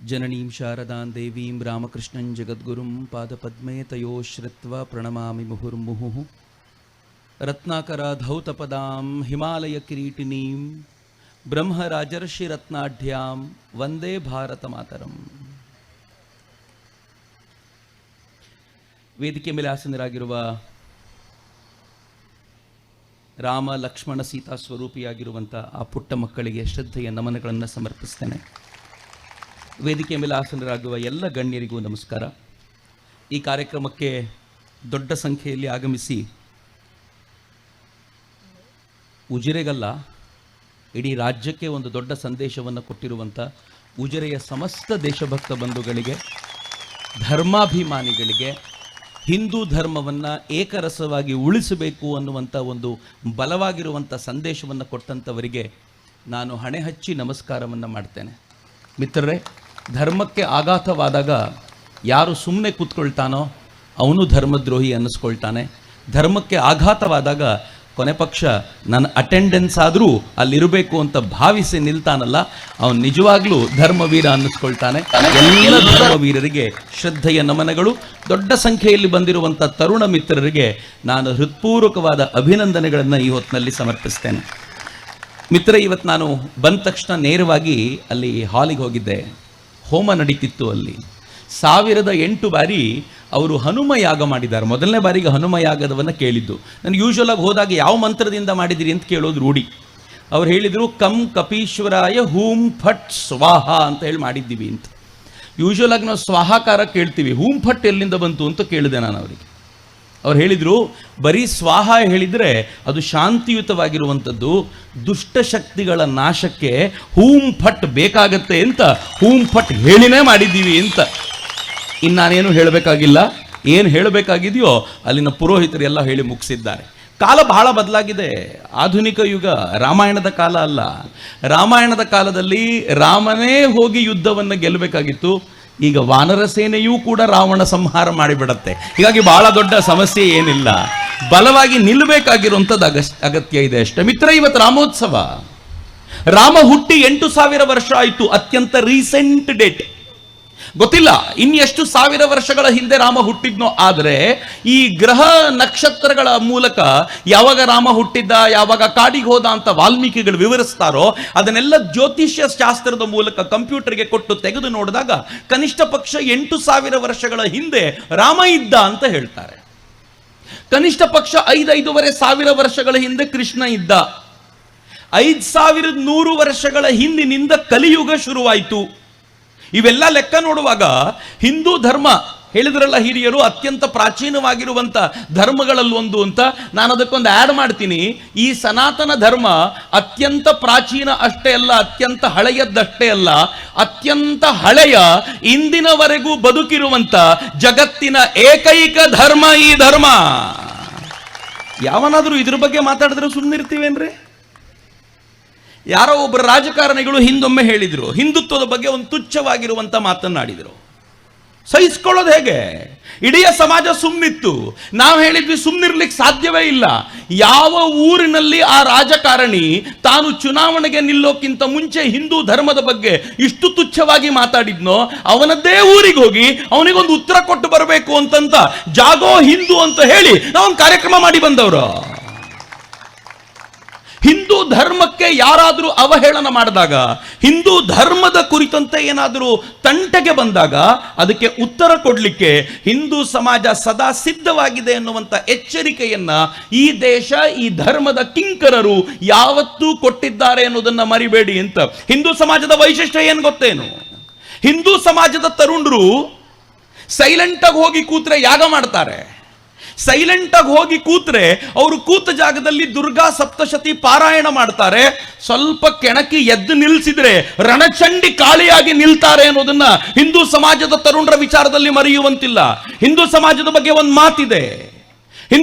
ಜನನೀಂ ಶಾರದಾಂ ದೇವೀಂ ರಾಮಕೃಷ್ಣಂ ಜಗದ್ಗುರುಂ ಪಾದಪದ್ಮೇ ತಯೋ ಶ್ರಿತ್ವ ಪ್ರಣಮಾಮಿ ಮುಹುರ್ಮುಹುಃ ರತ್ನಾಕರಧೌತಪದಾಂ ಹಿಮಾಲಯ ಕಿರೀಟಿನೀಂ ಬ್ರಹ್ಮರಾಜರ್ಷಿ ರತ್ನಾಢ್ಯಾಂ ವಂದೇ ಭಾರತ ಮಾತರಂ ವೇದಿಕೆ ಮೇಲೆ ಆಸನರಾಗಿರುವ ರಾಮ ಲಕ್ಷ್ಮಣ ಸೀತಾ ಸ್ವರೂಪಿಯಾಗಿರುವಂಥ ಆ ಪುಟ್ಟ ಮಕ್ಕಳಿಗೆ ಶ್ರದ್ಧೆಯ ನಮನಗಳನ್ನು ಸಮರ್ಪಿಸ್ತೇನೆ ವೇದಿಕೆ ಮೇಲೆ ಆಸನರಾಗುವ ಎಲ್ಲ ಗಣ್ಯರಿಗೂ ನಮಸ್ಕಾರ. ಈ ಕಾರ್ಯಕ್ರಮಕ್ಕೆ ದೊಡ್ಡ ಸಂಖ್ಯೆಯಲ್ಲಿ ಆಗಮಿಸಿ ಉಜಿರೆಗಲ್ಲ, ಇಡೀ ರಾಜ್ಯಕ್ಕೆ ಒಂದು ದೊಡ್ಡ ಸಂದೇಶವನ್ನು ಕೊಟ್ಟಿರುವಂಥ ಉಜಿರೆಯ ಸಮಸ್ತ ದೇಶಭಕ್ತ ಬಂಧುಗಳಿಗೆ, ಧರ್ಮಾಭಿಮಾನಿಗಳಿಗೆ, ಹಿಂದೂ ಧರ್ಮವನ್ನು ಏಕರಸವಾಗಿ ಉಳಿಸಬೇಕು ಅನ್ನುವಂಥ ಒಂದು ಬಲವಾಗಿರುವಂಥ ಸಂದೇಶವನ್ನು ಕೊಟ್ಟಂಥವರಿಗೆ ನಾನು ಹಣೆ ಹಚ್ಚಿ ನಮಸ್ಕಾರವನ್ನು ಮಾಡ್ತೇನೆ. ಮಿತ್ರರೇ ಧರ್ಮಕ್ಕೆ ಆಘಾತವಾದಾಗ ಯಾರು ಸುಮ್ಮನೆ ಕೂತ್ಕೊಳ್ತಾನೋ ಅವನು ಧರ್ಮದ್ರೋಹಿ ಅನ್ನಿಸ್ಕೊಳ್ತಾನೆ. ಧರ್ಮಕ್ಕೆ ಆಘಾತವಾದಾಗ ಕೊನೆ ಪಕ್ಷ ನನ್ನ ಅಟೆಂಡೆನ್ಸ್ ಆದರೂ ಅಲ್ಲಿರಬೇಕು ಅಂತ ಭಾವಿಸಿ ನಿಲ್ತಾನಲ್ಲ, ಅವನು ನಿಜವಾಗ್ಲೂ ಧರ್ಮವೀರ ಅನ್ನಿಸ್ಕೊಳ್ತಾನೆ. ಎಲ್ಲ ಧರ್ಮವೀರರಿಗೆ ಶ್ರದ್ಧೆಯ ನಮನಗಳು. ದೊಡ್ಡ ಸಂಖ್ಯೆಯಲ್ಲಿ ಬಂದಿರುವಂಥ ತರುಣ ಮಿತ್ರರಿಗೆ ನಾನು ಹೃತ್ಪೂರ್ವಕವಾದ ಅಭಿನಂದನೆಗಳನ್ನು ಈ ಹೊತ್ತಿನಲ್ಲಿ ಸಮರ್ಪಿಸ್ತೇನೆ. ಮಿತ್ರ ಇವತ್ತು ನಾನು ಬಂದ ತಕ್ಷಣ ನೇರವಾಗಿ ಅಲ್ಲಿ ಹಾಲಿಗೆ ಹೋಗಿದ್ದೆ. ಹೋಮ ನಡೀತಿತ್ತು ಅಲ್ಲಿ. ಸಾವಿರದ ಎಂಟು ಬಾರಿ ಅವರು ಹನುಮ ಯಾಗ ಮಾಡಿದ್ದಾರೆ. ಮೊದಲನೇ ಬಾರಿಗೆ ಹನುಮ ಯಾಗದವನ್ನು ಕೇಳಿದ್ದು. ನನಗೆ ಯೂಶ್ವಲಾಗಿ ಹೋದಾಗ ಯಾವ ಮಂತ್ರದಿಂದ ಮಾಡಿದಿರಿ ಅಂತ ಕೇಳೋದು ರೂಢಿ. ಅವ್ರು ಹೇಳಿದರು, ಕಂ ಕಪೀಶ್ವರಾಯ ಹೂಂ ಫಟ್ ಸ್ವಾಹ ಅಂತ ಹೇಳಿ ಮಾಡಿದ್ದೀವಿ ಅಂತ. ಯೂಶ್ವಲಾಗಿ ನಾವು ಸ್ವಾಹಾಕಾರ ಕೇಳ್ತೀವಿ. ಹೂಂ ಫಟ್ ಎಲ್ಲಿಂದ ಬಂತು ಅಂತ ಕೇಳಿದೆ ನಾನು ಅವರಿಗೆ. ಅವ್ರು ಹೇಳಿದರು, ಬರೀ ಸ್ವಾಹ ಹೇಳಿದರೆ ಅದು ಶಾಂತಿಯುತವಾಗಿರುವಂಥದ್ದು ದುಷ್ಟಶಕ್ತಿಗಳ ನಾಶಕ್ಕೆ ಹೂಂ ಫಟ್ ಬೇಕಾಗತ್ತೆ ಅಂತ, ಹೂಂ ಫಟ್ ಹೇಳಿನೇ ಮಾಡಿದ್ದೀವಿ ಅಂತ. ಇನ್ನು ನಾನೇನು ಹೇಳಬೇಕಾಗಿಲ್ಲ? ಏನು ಹೇಳಬೇಕಾಗಿದೆಯೋ ಅಲ್ಲಿನ ಪುರೋಹಿತರೆಲ್ಲ ಹೇಳಿ ಮುಗಿಸಿದ್ದಾರೆ. ಕಾಲ ಬಹಳ ಬದಲಾಗಿದೆ. ಆಧುನಿಕ ಯುಗ, ರಾಮಾಯಣದ ಕಾಲ ಅಲ್ಲ. ರಾಮಾಯಣದ ಕಾಲದಲ್ಲಿ ರಾಮನೇ ಹೋಗಿ ಯುದ್ಧವನ್ನು ಗೆಲ್ಲಬೇಕಾಗಿತ್ತು. ಈಗ ವಾನರ ಸೇನೆಯೂ ಕೂಡ ರಾವಣ ಸಂಹಾರ ಮಾಡಿಬಿಡತ್ತೆ. ಹೀಗಾಗಿ ಬಹಳ ದೊಡ್ಡ ಸಮಸ್ಯೆ ಏನಿಲ್ಲ. ಬಲವಾಗಿ ನಿಲ್ಲಬೇಕಾಗಿರುವಂಥದ್ದು ಅಗಸ್ ಅಗತ್ಯ ಇದೆ ಅಷ್ಟೇ. ಮಿತ್ರ, ಇವತ್ತು ರಾಮೋತ್ಸವ. ರಾಮ ಹುಟ್ಟಿ ಎಂಟು ಸಾವಿರ ವರ್ಷ ಆಯಿತು. ಅತ್ಯಂತ ರೀಸೆಂಟ್ ಡೇಟ್. ಗೊತ್ತಿಲ್ಲ. ಇನ್ನೆಷ್ಟು ಸಾವಿರ ವರ್ಷಗಳ ಹಿಂದೆ ರಾಮ ಹುಟ್ಟಿದ್ನೋ ಆದರೆ, ಈ ಗ್ರಹ ನಕ್ಷತ್ರಗಳ ಮೂಲಕ ಯಾವಾಗ ರಾಮ ಹುಟ್ಟಿದ್ದ, ಯಾವಾಗ ಕಾಡಿಗೆ ಹೋದ ಅಂತ ವಾಲ್ಮೀಕಿಗಳು ವಿವರಿಸ್ತಾರೋ, ಅದನ್ನೆಲ್ಲ ಜ್ಯೋತಿಷ್ಯ ಶಾಸ್ತ್ರದ ಮೂಲಕ ಕಂಪ್ಯೂಟರ್ಗೆ ಕೊಟ್ಟು ತೆಗೆದು ನೋಡಿದಾಗ ಕನಿಷ್ಠ ಪಕ್ಷ ಎಂಟು ಸಾವಿರ ವರ್ಷಗಳ ಹಿಂದೆ ರಾಮ ಇದ್ದ ಅಂತ ಹೇಳ್ತಾರೆ. ಕನಿಷ್ಠ ಪಕ್ಷ ಐದೈದೂವರೆ ಸಾವಿರ ವರ್ಷಗಳ ಹಿಂದೆ ಕೃಷ್ಣ ಇದ್ದ. ಐದು ಸಾವಿರದ ನೂರು ವರ್ಷಗಳ ಹಿಂದಿನಿಂದ ಕಲಿಯುಗ ಶುರುವಾಯಿತು. ಇವೆಲ್ಲ ಲೆಕ್ಕ ನೋಡುವಾಗ ಹಿಂದೂ ಧರ್ಮ, ಹೇಳಿದ್ರಲ್ಲ ಹಿರಿಯರು, ಅತ್ಯಂತ ಪ್ರಾಚೀನವಾಗಿರುವಂಥ ಧರ್ಮಗಳಲ್ಲಿ ಒಂದು ಅಂತ. ನಾನು ಅದಕ್ಕೊಂದು ಆ್ಯಡ್ ಮಾಡ್ತೀನಿ. ಈ ಸನಾತನ ಧರ್ಮ ಅತ್ಯಂತ ಪ್ರಾಚೀನ ಅಷ್ಟೇ ಅಲ್ಲ, ಅತ್ಯಂತ ಹಳೆಯದ್ದಷ್ಟೇ ಅಲ್ಲ, ಅತ್ಯಂತ ಹಳೆಯ ಇಂದಿನವರೆಗೂ ಬದುಕಿರುವಂಥ ಜಗತ್ತಿನ ಏಕೈಕ ಧರ್ಮ ಈ ಧರ್ಮ. ಯಾವನಾದರೂ ಇದ್ರ ಬಗ್ಗೆ ಮಾತಾಡಿದ್ರೆ ಸುಮ್ಮನಿರ್ತೀವೇನ್ರಿ ಯಾರೋ ಒಬ್ಬರು ರಾಜಕಾರಣಿಗಳು ಹಿಂದೊಮ್ಮೆ ಹೇಳಿದರು, ಹಿಂದುತ್ವದ ಬಗ್ಗೆ ಒಂದು ತುಚ್ಛವಾಗಿರುವಂಥ ಮಾತನ್ನಾಡಿದರು. ಸಹಿಸ್ಕೊಳ್ಳೋದು ಹೇಗೆ? ಇಡೀ ಸಮಾಜ ಸುಮ್ಮನಿತ್ತು ನಾವು ಹೇಳಿದ್ವಿ ಸುಮ್ಮನಿರ್ಲಿಕ್ಕೆ ಸಾಧ್ಯವೇ ಇಲ್ಲ. ಯಾವ ಊರಿನಲ್ಲಿ ಆ ರಾಜಕಾರಣಿ ತಾನು ಚುನಾವಣೆಗೆ ನಿಲ್ಲೋಕ್ಕಿಂತ ಮುಂಚೆ ಹಿಂದೂ ಧರ್ಮದ ಬಗ್ಗೆ ಇಷ್ಟು ತುಚ್ಛವಾಗಿ ಮಾತಾಡಿದ್ನೋ, ಅವನದ್ದೇ ಊರಿಗೆ ಹೋಗಿ ಅವನಿಗೊಂದು ಉತ್ತರ ಕೊಟ್ಟು ಬರಬೇಕು ಅಂತಂತ ಜಾಗೋ ಹಿಂದೂ ಅಂತ ಹೇಳಿ ನಾವೊಂದು ಕಾರ್ಯಕ್ರಮ ಮಾಡಿ ಬಂದವರು. ಧರ್ಮಕ್ಕೆ ಯಾರಾದರೂ ಅವಹೇಳನ ಮಾಡಿದಾಗ, ಹಿಂದೂ ಧರ್ಮದ ಕುರಿತಂತೆ ಏನಾದರೂ ತಂಟೆಗೆ ಬಂದಾಗ ಅದಕ್ಕೆ ಉತ್ತರ ಕೊಡಲಿಕ್ಕೆ ಹಿಂದೂ ಸಮಾಜ ಸದಾ ಸಿದ್ಧವಾಗಿದೆ ಎನ್ನುವಂಥ ಎಚ್ಚರಿಕೆಯನ್ನು ಈ ದೇಶ, ಈ ಧರ್ಮದ ಕಿಂಕರರು ಯಾವತ್ತೂ ಕೊಟ್ಟಿದ್ದಾರೆ ಅನ್ನೋದನ್ನ ಮರಿಬೇಡಿ ಅಂತ. ಹಿಂದೂ ಸಮಾಜದ ವೈಶಿಷ್ಟ್ಯ ಏನು ಗೊತ್ತೇನು? ಹಿಂದೂ ಸಮಾಜದ ತರುಣರು ಸೈಲೆಂಟಾಗಿ ಹೋಗಿ ಕೂತ್ರೆ ಯಾಗ ಮಾಡ್ತಾರೆ? ಸೈಲೆಂಟ್ ಆಗಿ ಹೋಗಿ ಕೂತ್ರೆ ಅವರು ಕೂತ ಜಾಗದಲ್ಲಿ ದುರ್ಗಾ ಸಪ್ತಶತಿ ಪಾರಾಯಣ ಮಾಡ್ತಾರೆ. ಸ್ವಲ್ಪ ಕೆಣಕಿ ಎದ್ದು ನಿಲ್ಸಿದ್ರೆ ರಣಚಂಡಿ ಕಾಳಿಯಾಗಿ ನಿಲ್ತಾರೆ ಅನ್ನೋದನ್ನ ಹಿಂದೂ ಸಮಾಜದ ತರುಣರ ವಿಚಾರದಲ್ಲಿ ಮರೆಯುವಂತಿಲ್ಲ. ಹಿಂದೂ ಸಮಾಜದ ಬಗ್ಗೆ ಒಂದು ಮಾತಿದೆ.